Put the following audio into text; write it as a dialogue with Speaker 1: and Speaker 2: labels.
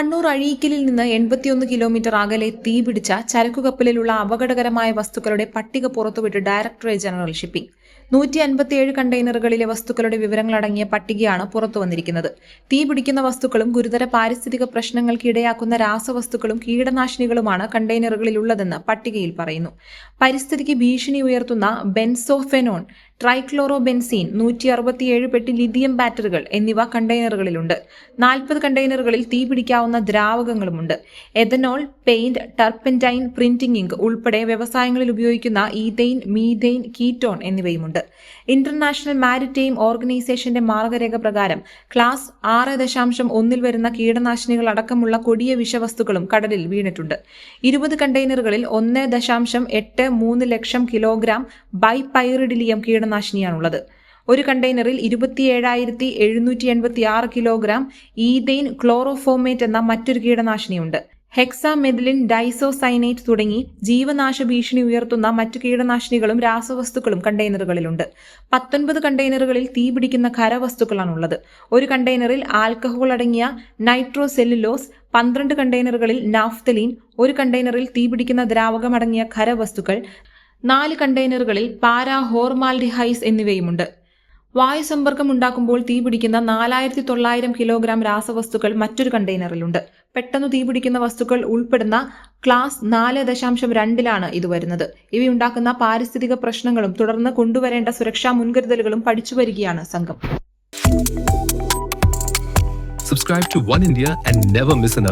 Speaker 1: കണ്ണൂർ അഴീക്കലിൽ നിന്ന് എൺപത്തിയൊന്ന് കിലോമീറ്റർ അകലെ തീപിടിച്ച ചരക്കുകപ്പലിലുള്ള അപകടകരമായ വസ്തുക്കളുടെ പട്ടിക പുറത്തുവിട്ട് ഡയറക്ടറേറ്റ് ജനറൽ ഷിപ്പിംഗ്. നൂറ്റി അൻപത്തിയേഴ് കണ്ടെയ്നറുകളിലെ വസ്തുക്കളുടെ വിവരങ്ങളടങ്ങിയ പട്ടികയാണ് പുറത്തുവന്നിരിക്കുന്നത്. തീ പിടിക്കുന്ന വസ്തുക്കളും ഗുരുതര പാരിസ്ഥിതിക പ്രശ്നങ്ങൾക്ക് ഇടയാക്കുന്ന രാസവസ്തുക്കളും കീടനാശിനികളുമാണ് കണ്ടെയ്നറുകളിലുള്ളതെന്ന് പട്ടികയിൽ പറയുന്നു. പരിസ്ഥിതിക്ക് ഭീഷണി ഉയർത്തുന്ന ബെൻസോഫെനോൺ ട്രൈക്ലോറോ ബെൻസീൻ നൂറ്റി അറുപത്തിയേഴ് പെട്ടി ലിഥിയം ബാറ്ററികൾ എന്നിവ കണ്ടെയ്നറുകളിലുണ്ട്. നാൽപ്പത് കണ്ടെയ്നറുകളിൽ തീ പിടിക്കാവുന്ന ദ്രാവകങ്ങളുമുണ്ട്. Ethanol paint turpentine printing ink ഉൾപ്പെടെ വ്യവസായങ്ങളിൽ ഉപയോഗിക്കുന്ന ഈതെയിൻ മീതെയിൻ കീറ്റോൺ എന്നിവയുമുണ്ട്. ഇന്റർനാഷണൽ മാരിടൈം ഓർഗനൈസേഷന്റെ മാർഗരേഖ പ്രകാരം ക്ലാസ് ആറ് ദശാംശം ഒന്നിൽ വരുന്ന കീടനാശിനികൾ അടക്കമുള്ള കൊടിയ വിഷവസ്തുക്കളും കടലിൽ വീണിട്ടുണ്ട്. ഇരുപത് കണ്ടെയ്നറുകളിൽ ഒന്ന് ദശാംശം എട്ട് മൂന്ന് ലക്ഷം കിലോഗ്രാം ബൈപൈറിഡിലിയം കീടനാശിനിയാണുള്ളത്. ഒരു കണ്ടെയ്നറിൽ ഇരുപത്തിയേഴായിരത്തി എഴുന്നൂറ്റി എൺപത്തി ആറ് കിലോഗ്രാം ഈതെയിൻ ക്ലോറോഫോമേറ്റ് എന്ന മറ്റൊരു കീടനാശിനിയുണ്ട്. ഹെക്സാമെഥിലിൻ ഡൈസോസൈനേറ്റ് തുടങ്ങി ജീവനാശ ഭീഷണി ഉയർത്തുന്ന മറ്റു കീടനാശിനികളും രാസവസ്തുക്കളും കണ്ടെയ്നറുകളിലുണ്ട്. പത്തൊൻപത് കണ്ടെയ്നറുകളിൽ തീപിടിക്കുന്ന ഖരവസ്തുക്കളാണുള്ളത്. ഒരു കണ്ടെയ്നറിൽ ആൽക്കഹോൾ അടങ്ങിയ നൈട്രോസെല്ലുലോസ് പന്ത്രണ്ട് കണ്ടെയ്നറുകളിൽ നാഫ്തലീൻ ഒരു കണ്ടെയ്നറിൽ തീപിടിക്കുന്ന ദ്രാവകമടങ്ങിയ ഖരവസ്തുക്കൾ നാല് കണ്ടെയ്നറുകളിൽ പാരാ ഹോർമാൽഡിഹൈസ് എന്നിവയുമുണ്ട്. വായു സമ്പർക്കം ഉണ്ടാക്കുമ്പോൾ തീപിടിക്കുന്ന നാലായിരത്തി തൊള്ളായിരം കിലോഗ്രാം രാസവസ്തുക്കൾ മറ്റൊരു കണ്ടെയ്നറിലുണ്ട്. പെട്ടെന്ന് തീപിടിക്കുന്ന വസ്തുക്കൾ ഉൾപ്പെടുന്ന ക്ലാസ് നാല് ദശാംശം രണ്ടിലാണ് ഇത് വരുന്നത്. ഇവയുണ്ടാക്കുന്ന പാരിസ്ഥിതിക പ്രശ്നങ്ങളും തുടർന്ന് കൊണ്ടുവരേണ്ട സുരക്ഷാ മുൻകരുതലുകളും പഠിച്ചു വരികയാണ് സംഘം.
Speaker 2: Subscribe to One India and never miss an.